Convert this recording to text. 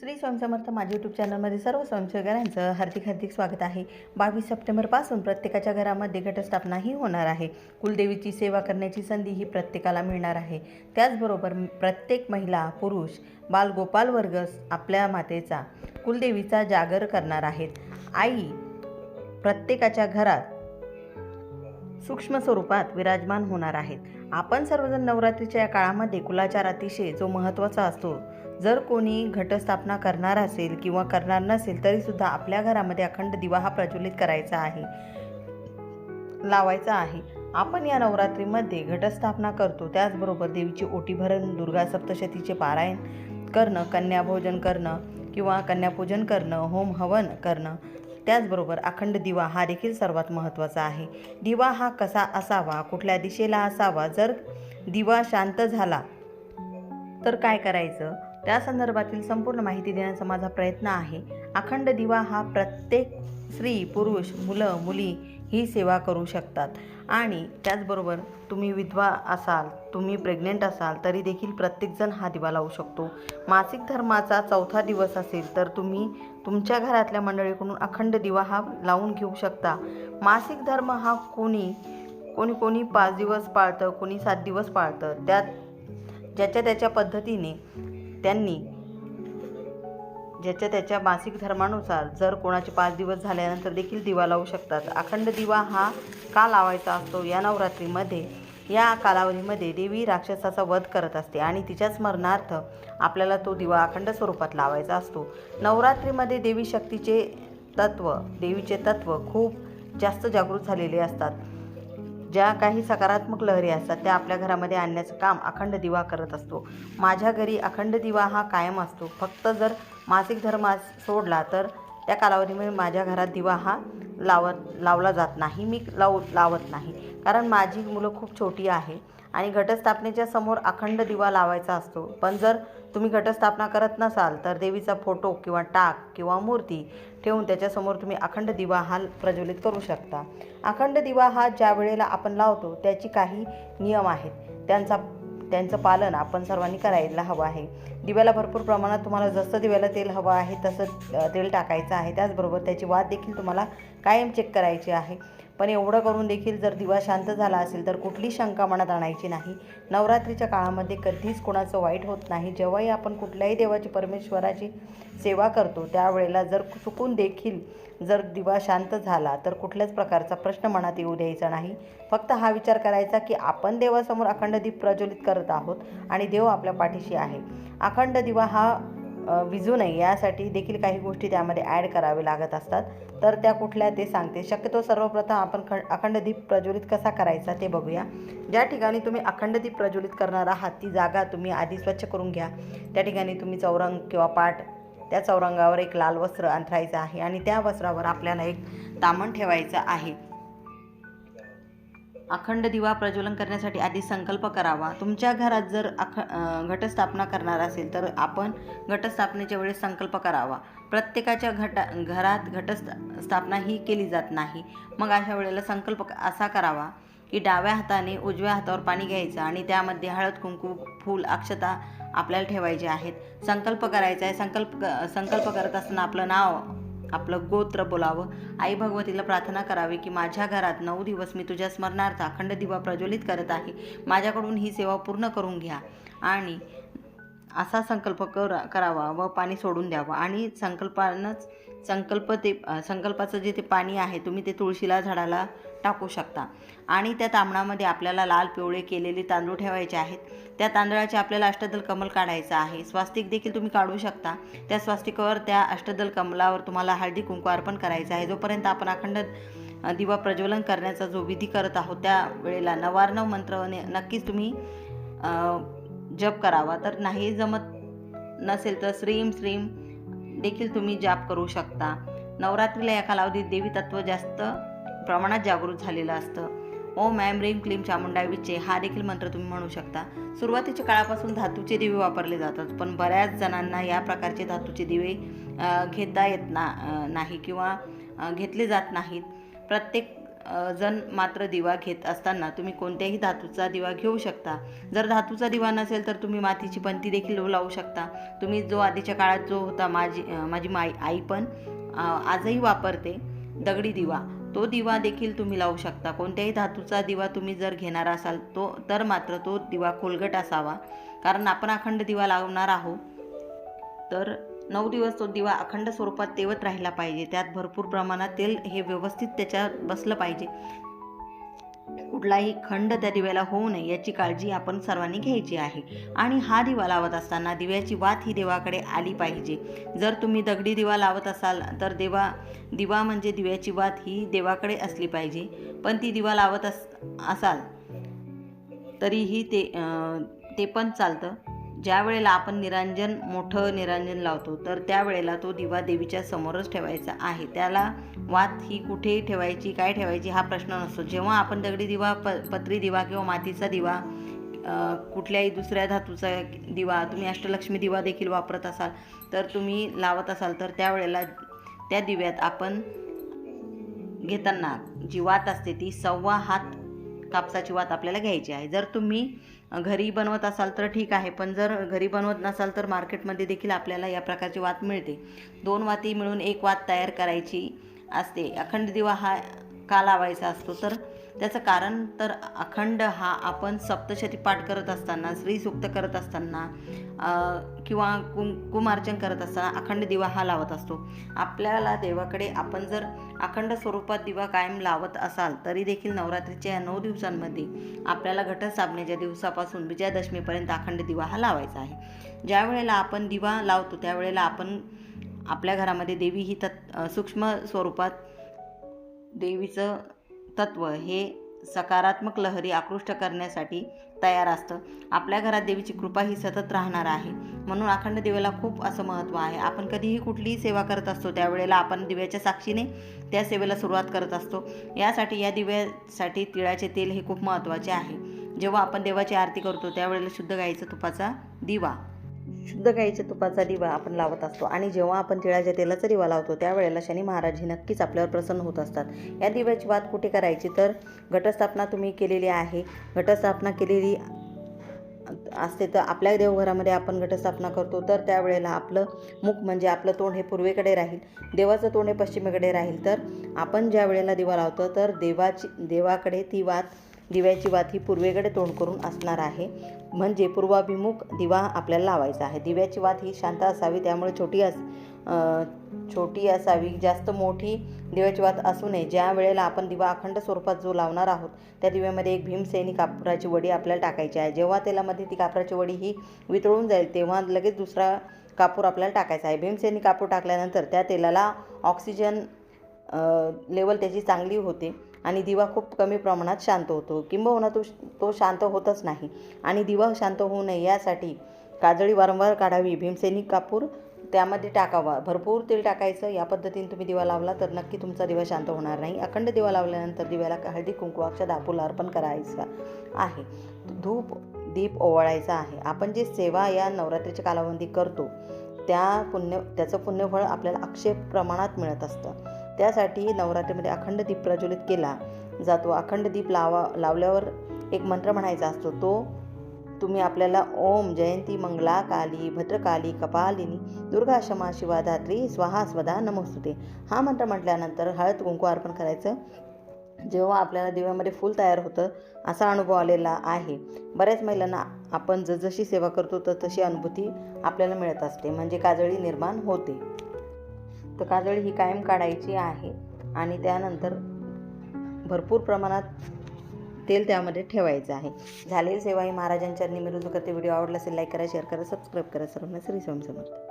श्री स्वयंसमर्थ माझ्या यूट्यूब चॅनलमध्ये सर्व स्वयंसेवकांचं हार्दिक हार्दिक स्वागत आहे. बावीस सप्टेंबरपासून प्रत्येकाच्या घरामध्ये घटस्थापनाही होणार आहे. कुलदेवीची सेवा करण्याची संधी ही प्रत्येकाला मिळणार आहे. त्याचबरोबर प्रत्येक महिला पुरुष बालगोपाल वर्ग आपल्या मातेचा कुलदेवीचा जागर करणार आहेत. आई प्रत्येकाच्या घरात सूक्ष्म स्वरूपात विराजमान होणार आहेत. आपण सर्वजण नवरात्रीच्या या काळामध्ये कुलाचार अतिशय जो महत्त्वाचा असतो जर कोणी घटस्थापना करणार असेल किंवा करणार नसेल तरीसुद्धा आपल्या घरामध्ये अखंड दिवा हा प्रज्वलित करायचा आहे. लावायचा आहे. आपण या नवरात्रीमध्ये घटस्थापना करतो. त्याचबरोबर देवीची ओटी भरण दुर्गा सप्तशतीचे पारायण करणं कन्याभोजन करणं किंवा कन्यापूजन करणं होम हवन करणं त्याचबरोबर अखंड दिवा हा देखील सर्वात महत्त्वाचा आहे. दिवा हा कसा असावा कुठल्या दिशेला असावा? जर दिवा शांत झाला तर काय करायचं? त्या संदर्भातील संपूर्ण माहिती देण्याचा माझा प्रयत्न आहे. अखंड दिवा हा प्रत्येक स्त्री पुरुष मुलं मुली ही सेवा करू शकतात. आणि त्याचबरोबर तुम्ही विधवा असाल तुम्ही प्रेग्नेंट असाल तरी देखील प्रत्येकजण हा दिवा लावू शकतो. मासिक धर्माचा चौथा दिवस असेल तर तुम्ही तुमच्या घरातल्या मंडळीकडून अखंड दिवा हा लावून घेऊ शकता. मासिक धर्म हा कोणी कोणी कोणी पाच दिवस पाळतं कोणी सात दिवस पाळतं. त्यात ज्याच्या त्याच्या पद्धतीने त्यांनी ज्याच्या त्याच्या मासिक धर्मानुसार जर कोणाचे पाच दिवस झाल्यानंतर देखील दिवा लावू शकतात. अखंड दिवा हा का लावायचा असतो? या नवरात्रीमध्ये या कालावधीमध्ये देवी राक्षसाचा वध करत असते आणि तिच्या स्मरणार्थ आपल्याला तो दिवा अखंड स्वरूपात लावायचा असतो. नवरात्रीमध्ये देवी शक्तीचे तत्व देवीचे तत्व खूप जास्त जागृत झालेले असतात. ज्या काही सकारात्मक लहरी असतात त्या आपल्या घरामध्ये आणण्याचं काम अखंड दिवा करत असतो. माझ्या घरी अखंड दिवा हा कायम असतो. फक्त जर मासिक धर्म सोडला तर त्या कालावधीमध्ये माझ्या घरात दिवा हा लावत लावला जात नाही. मी लाव लावत नाही. कारण माझी मुलं खूप छोटी आहे. आणि घटस्थापनेच्या समोर अखंड दिवा लावायचा असतो. पण जर तुम्ही घटस्थापना करत नसाल तर देवीचा फोटो किंवा टाक किंवा मूर्ती ठेवून त्याच्यासमोर तुम्ही अखंड दिवा हा प्रज्वलित करू शकता. अखंड दिवा हा ज्या वेळेला आपण लावतो त्याची काही नियम आहेत. त्यांचा त्यांचं पालन आपण सर्वांनी करायला हवं आहे. दिव्याला भरपूर प्रमाणात तुम्हाला जसं दिव्याला तेल हवं आहे तसं तेल टाकायचं आहे. त्याचबरोबर त्याची वाद देखील तुम्हाला कायम चेक करायची आहे. पण एवढं करून देखील जर दिवा शांत झाला असेल तर कुठली शंका मनात आणायची नाही. नवरात्रीच्या काळामध्ये कधीच कोणाचं वाईट होत नाही. जेव्हाही आपण कुठल्याही देवाची परमेश्वराची सेवा करतो त्यावेळेला जर चुकून देखील जर दिवा शांत झाला तर कुठल्याच प्रकारचा प्रश्न मनात येऊ द्यायचा नाही. फक्त हा विचार करायचा की आपण देवासमोर अखंड दीप प्रज्वलित करत आहोत आणि देव आपल्या पाठीशी आहे. अखंड दिवा हा विजू नये यासाठी देखील काही गोष्टी त्यामध्ये ॲड करावे लागत असतात. तर त्या कुठल्या ते सांगते. शक्यतो सर्वप्रथम आपण ख अखंड दीप प्रज्वलित कसा करायचा ते बघूया. ज्या ठिकाणी तुम्ही अखंड दीप प्रज्वलित करणार आहात ती जागा तुम्ही आधी स्वच्छ करून घ्या. त्या ठिकाणी तुम्ही चौरंग किंवा पाट त्या चौरंगावर एक लाल वस्त्र अंथरायचं आहे आणि त्या वस्त्रावर आपल्याला एक तामण ठेवायचं आहे. अखंड दिवा प्रज्वलन करण्यासाठी आधी संकल्प करावा. तुमच्या घरात जर अख घटस्थापना करणार असेल तर आपण घटस्थापनेच्या वेळेस संकल्प करावा. प्रत्येकाच्या घटा घरात घटस्था स्थापना ही केली जात नाही. मग अशा वेळेला संकल्प असा करावा की डाव्या हाताने उजव्या हातावर पाणी घ्यायचं आणि त्यामध्ये हळद कुंकू फूल अक्षता आपल्याला ठेवायचे आहेत. संकल्प करायचा आहे. संकल्प क- संकल्प करत असताना आपलं नाव आपलं गोत्र बोलावं. आई भगवतीला प्रार्थना करावी की माझ्या घरात नऊ दिवस मी तुझ्या स्मरणार्थ अखंड दिवा प्रज्वलित करत आहे. माझ्याकडून ही सेवा पूर्ण करून घ्या. आणि असा संकल्प कर करावा व पाणी सोडून द्यावं. आणि संकल्पानंच संकल्प ते संकल्पाचं जे ते पाणी आहे तुम्ही ते तुळशीला झाडाला टाकू शकता. आणि त्या तांबणामध्ये आपल्याला लाल पिवळे केलेले तांदूळ ठेवायचे आहेत. त्या तांदळाचे आपल्याला अष्टदल कमल काढायचं आहे. स्वास्तिक देखील तुम्ही काढू शकता. त्या स्वास्तिकावर त्या अष्टदल कमलावर तुम्हाला हळदी कुंकू अर्पण करायचं आहे. जोपर्यंत आपण अखंड दिवा प्रज्वलन करण्याचा जो विधी करत आहोत त्या वेळेला नवार्णव मंत्र नक्कीच तुम्ही जप करावा. तर नाही जमत नसेल तर श्रीम श्रीम देखील तुम्ही जाप करू शकता. नवरात्रीला या कालावधीत देवी तत्व जास्त प्रमाणात जागृत झालेलं असतं. ओम ॲम रीम क्लीम चामुंडा विचे हा देखील मंत्र तुम्ही म्हणू शकता. सुरुवातीच्या काळापासून धातूचे दिवे वापरले जातात पण बऱ्याच जणांना या प्रकारचे धातूचे दिवे घेता येत ना नाही किंवा घेतले जात नाहीत. प्रत्येक जण मात्र दिवा घेत असताना तुम्ही कोणत्याही धातूचा दिवा घेऊ शकता. जर धातूचा दिवा नसेल तर तुम्ही मातीची पंती देखील लावू शकता. तुम्ही जो आधीच्या काळात जो होता माझी माझी माई आई पण आजही वापरते दगडी दिवा. तो दिवा देखील तुम्ही लावू शकता. कोणत्याही धातूचा दिवा तुम्ही जर घेणार असाल तो तर मात्र तो दिवा खोलगट असावा. कारण आपण अखंड दिवा लावणार आहोत तर नऊ दिवस तो दिवा अखंड स्वरूपात तेवत राहिला पाहिजे. त्यात भरपूर प्रमाणात तेल हे व्यवस्थित त्याच्यात बसलं पाहिजे. कुठलाही खंड त्या दिव्याला होऊ नये याची काळजी आपण सर्वांनी घ्यायची आहे. आणि हा दिवा लावत असताना दिव्याची वात ही देवाकडे आली पाहिजे. जर तुम्ही दगडी दिवा लावत असाल तर देवा दिवा म्हणजे दिव्याची वात ही देवाकडे असली पाहिजे. पण ती दिवा लावत अस असाल तरीही ते ते पण चालतं. ज्या वेळेला आपण निरांजन मोठं निरांजन लावतो तर त्यावेळेला तो दिवा देवीच्या समोरच ठेवायचा आहे. त्याला वात ही कुठे ठेवायची काय ठेवायची हा प्रश्न नसतो. जेव्हा आपण दगडी दिवा प पत्री दिवा किंवा मातीचा दिवा कुठल्याही दुसऱ्या धातूचा दिवा तुम्ही अष्टलक्ष्मी दिवा देखील वापरत असाल तर तुम्ही लावत असाल तर त्यावेळेला त्या दिव्यात आपण घेताना जी वात असते ती सव्वा हात कापसाची वात आपल्याला घ्यायची आहे. जर तुम्ही घरी बनवत असाल तर ठीक आहे पण जर घरी बनवत नसाल तर मार्केटमध्ये देखील आपल्याला या प्रकारची वात मिळते. दोन वाती मिळून एक वात तयार करायची असते. अखंड दिवा हा का लावायचा असतो तर त्याचं कारण तर अखंड हा आपण सप्तशती पाठ करत असताना श्रीसूक्त करत असताना किंवा कुम कुमार्चन करत असताना अखंड दिवा हा लावत असतो. आपल्याला देवाकडे आपण जर अखंड स्वरूपात दिवा कायम लावत असाल तरी देखील नवरात्रीच्या या नऊ दिवसांमध्ये आपल्याला घटस्थापनेच्या दिवसापासून विजयादशमीपर्यंत अखंड दिवा हा लावायचा आहे. ज्या वेळेला आपण दिवा लावतो त्यावेळेला आपण आपल्या घरामध्ये देवी ही तत् सूक्ष्म स्वरूपात देवीचं तत्व हे सकारात्मक लहरी आकृष्ट करण्यासाठी तयार असतं. आपल्या घरात देवीची कृपा ही सतत राहणार आहे. म्हणून अखंड दिव्याला खूप असं महत्त्व आहे. आपण कधीही कुठलीही सेवा करत असतो त्यावेळेला आपण दिव्याच्या साक्षीने त्या सेवेला सुरुवात करत असतो. यासाठी या दिव्यासाठी तिळाचे तेल हे खूप महत्त्वाचे आहे. जेव्हा आपण देवाची आरती करतो त्यावेळेला शुद्ध गाईचा तुपाचा दिवा शुद्ध गाईच्या तुपाचा दिवा आपण लावत असतो आणि जेव्हा आपण तिळाच्या तेलाचा दिवा लावतो त्यावेळेला शनी महाराज हे नक्कीच आपल्यावर प्रसन्न होत असतात. या दिव्याची वाद कुठे करायची? तर घटस्थापना तुम्ही केलेली आहे. घटस्थापना केलेली असते तर आपल्या देवघरामध्ये आपण घटस्थापना करतो तर त्यावेळेला आपलं मुख म्हणजे आपलं तोंड हे पूर्वेकडे राहील. देवाचं तोंड हे पश्चिमेकडे राहील. तर आपण ज्या वेळेला दिवा लावतो तर देवाची देवाकडे ती वात दिव्याची वात ही पूर्वेकडे तोंड करून असणार आहे. म्हणजे पूर्वाभिमुख दिवा आपल्याला लावायचा आहे. दिव्याची वात ही शांत असावी त्यामुळे छोटी अस छोटी असावी जास्त मोठी दिव्याची वात असू नये. ज्या वेळेला आपण दिवा अखंड स्वरूपात जो लावणार आहोत त्या दिव्यामध्ये एक भीमसेनी कापराची वडी आपल्याला टाकायची आहे. जेव्हा तेलामध्ये ती कापराची वडी ही वितळून जाईल तेव्हा लगेच दुसरा कापूर आपल्याला टाकायचा आहे. भीमसेनी कापूर टाकल्यानंतर त्या तेलाला ऑक्सिजन लेवल त्याची चांगली होते. आणि दिवा खूप कमी प्रमाणात शांत होतो. किंबहुना तो तो शांत होतच नाही. आणि दिवा शांत होऊ नये यासाठी काजळी वारंवार काढावी. भीमसेनी कापूर त्यामध्ये टाकावा. भरपूर तेल टाकायचं. या पद्धतीने तुम्ही दिवा लावला तर नक्की तुमचा दिवा शांत होणार नाही. अखंड दिवा लावल्यानंतर दिव्याला हळदी कुंकू अक्षर फुलं अर्पण करायचं आहे. धूप दीप ओवाळायचा आहे. आपण जे सेवा या नवरात्रीच्या कालावधी करतो त्या पुण्य त्याचं पुण्यफळ आपल्याला अक्षय प्रमाणात मिळत असतं. त्यासाठी नवरात्रीमध्ये अखंड दीप प्रज्वलित केला. जातो अखंड दीप लावा लावल्यावर एक मंत्र म्हणायचा असतो तो तुम्ही आपल्याला ओम जयंती मंगला काली भद्रकाली कपालिनी दुर्गा क्षमा शिवा धात्री स्वाहा स्वदा नमोस्तुते. हा मंत्र म्हटल्यानंतर हळद कुंकू अर्पण करायचं. जेव्हा आपल्याला दिव्यामध्ये फूल तयार होतं असा अनुभव आलेला आहे. बऱ्याच महिलांना आपण जसजशी सेवा करतो तर तशी अनुभूती आपल्याला मिळत असते म्हणजे काजळी निर्माण होते. तर काजळी ही कायम काढायची आहे आणि त्यानंतर भरपूर प्रमाणात तेल त्यामध्ये ठेवायचं आहे. झालेली सेवा ही महाराजांच्या निमिरुद्ध करते. व्हिडिओ आवडला असेल लाईक करा शेअर करा सबस्क्राईब करा. सर्वांना श्री स्वामी समर्थ.